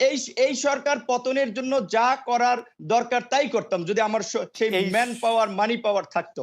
এই এই সরকার পতনের জন্য যা করার দরকার তাই করতাম যদি আমার সেই ম্যান পাওয়ার মানি পাওয়ার থাকতো।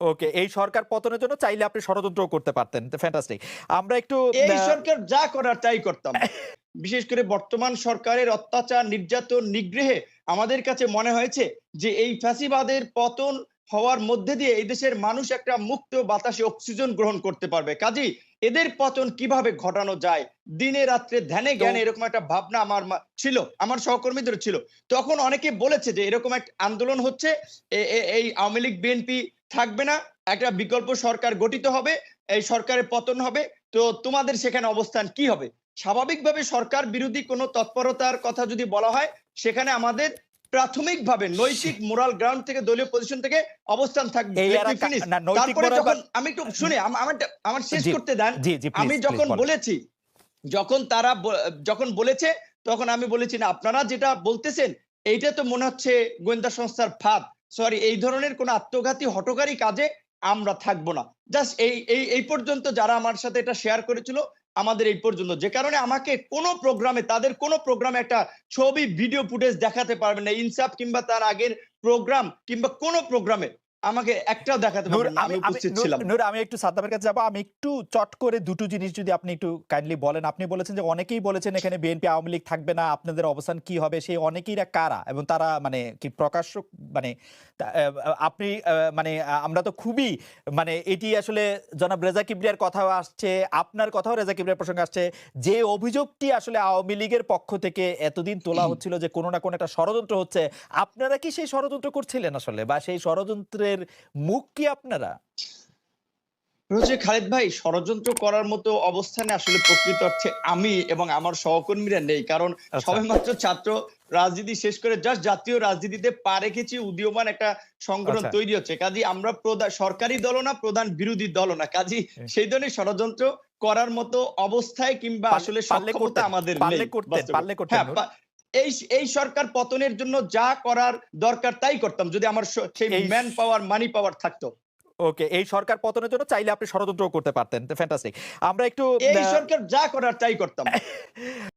ওকে এই সরকার পতনের জন্য চাইলে আপনি ষড়যন্ত্র করতে পারতেন ফ্যান্টাস্টিক আমরা একটু এই সরকার যা করার তাই করতাম। বিশেষ করে বর্তমান সরকারের অত্যাচার নির্যাতন নিগ্রহে আমাদের কাছে মনে হয়েছে যে এই ফ্যাসিবাদের পতন হওয়ার মধ্যে দিয়ে এই দেশের মানুষ একটা মুক্ত বাতাসে অক্সিজেন গ্রহণ করতে পারবে। কাজেই এদের পতন কীভাবে ঘটানো যায় দিনে রাত্রে ধ্যানে জ্ঞানে এরকম একটা ভাবনা আমার ছিল আমার সহকর্মীদের ছিল। তখন অনেকে বলেছে যে এরকম একটা আন্দোলন হচ্ছে এই আওয়ামী লীগ বিএনপি থাকবে না একটা বিকল্প সরকার গঠিত হবে এই সরকারের পতন হবে তো তোমাদের সেখানে অবস্থান কি হবে? স্বাভাবিকভাবে সরকার বিরোধী কোনো তৎপরতার কথা যদি বলা হয় সেখানে আমাদের প্রাথমিকভাবে নৈতিক মোরাল গ্রাউন্ড থেকে দলীয় পজিশন থেকে অবস্থান থাকবে। তারপরে যখন আমি একটু শুনে আমার আমার শেষ করতে দেন। আমি যখন বলেছি যখন তারা যখন বলেছে তখন আমি বলেছি না আপনারা যেটা বলতেছেন এইটা তো মনে হচ্ছে গোয়েন্দা সংস্থার ফাঁদ। সরি এই ধরনের কোন আত্মঘাতী হটকারী কাজে আমরা থাকব না। জাস্ট এই এই পর্যন্ত যারা আমার সাথে এটা শেয়ার করেছিল আমাদের এই পর্যন্ত। যে কারণে আমাকে কোনো প্রোগ্রামে, তাদের কোনো প্রোগ্রামে একটা ছবি ভিডিও ফুটেজ দেখাতে পারবে না। ইনসাফ কিংবা তার আগের প্রোগ্রাম কিংবা কোনো প্রোগ্রামে। আমাকে একটাও দেখাতে নূর আমি উপস্থিত ছিলাম। নূর আমি একটু সাদ্দামের কাছে যাব। আমি একটু চট করে দুটো জিনিস যদি আপনি একটু কাইন্ডলি বলেন। আপনি বলেছেন যে অনেকেই বলেছেন এখানে বিএনপি আওয়ামী লীগ থাকবে না আপনাদের অবস্থান কি হবে সেই অনেকেইরা কারা? এবং তারা মানে কি প্রকাশ্য মানে আপনি মানে আমরা তো খুবই মানে এটি আসলে জনাব রেজা কিবরিয়ার কথাও আসছে আপনার কথাও রেজা কিবরিয়ার প্রসঙ্গে আসছে। যে অভিযোগটি আসলে আওয়ামী লীগের পক্ষ থেকে এতদিন তোলা হচ্ছিল যে কোনো না কোনো একটা ষড়যন্ত্র হচ্ছে আপনারা কি সেই ষড়যন্ত্র করছিলেন আসলে? বা সেই ষড়যন্ত্রের মুখ কি আপনারা? হচ্ছে খালেদ ভাই ষড়যন্ত্র করার মতো অবস্থানে আসলে প্রকৃত অর্থে আমি এবং আমার সহকর্মীরা নেই। কারণ আচ্ছা। সবে মাত্র ছাত্র রাজনীতি শেষ করে জাস্ট জাতীয় রাজনীতিতে পা রেখেছি উদীয়মান একটা সংগঠন আচ্ছা। তৈরি হচ্ছে। কাজী আমরা প্রধান সরকারি দল না প্রধান বিরোধী দল না। কাজী সেই ধরনের ষড়যন্ত্র করার মতো অবস্থায় কিংবা আসলে সক্ষমতা আমাদের পারলে নেই এই এই সরকার পতনের জন্য যা করার দরকার তাই করতাম যদি আমার সেই ম্যান পাওয়ার মানি পাওয়ার থাকতো। ওকে এই সরকার পতনের জন্য চাইলে আপনি ষড়যন্ত্র করতে পারতেন ফ্যান্টাস্টিক আমরা একটু এই সরকার যা করার তাই করতাম।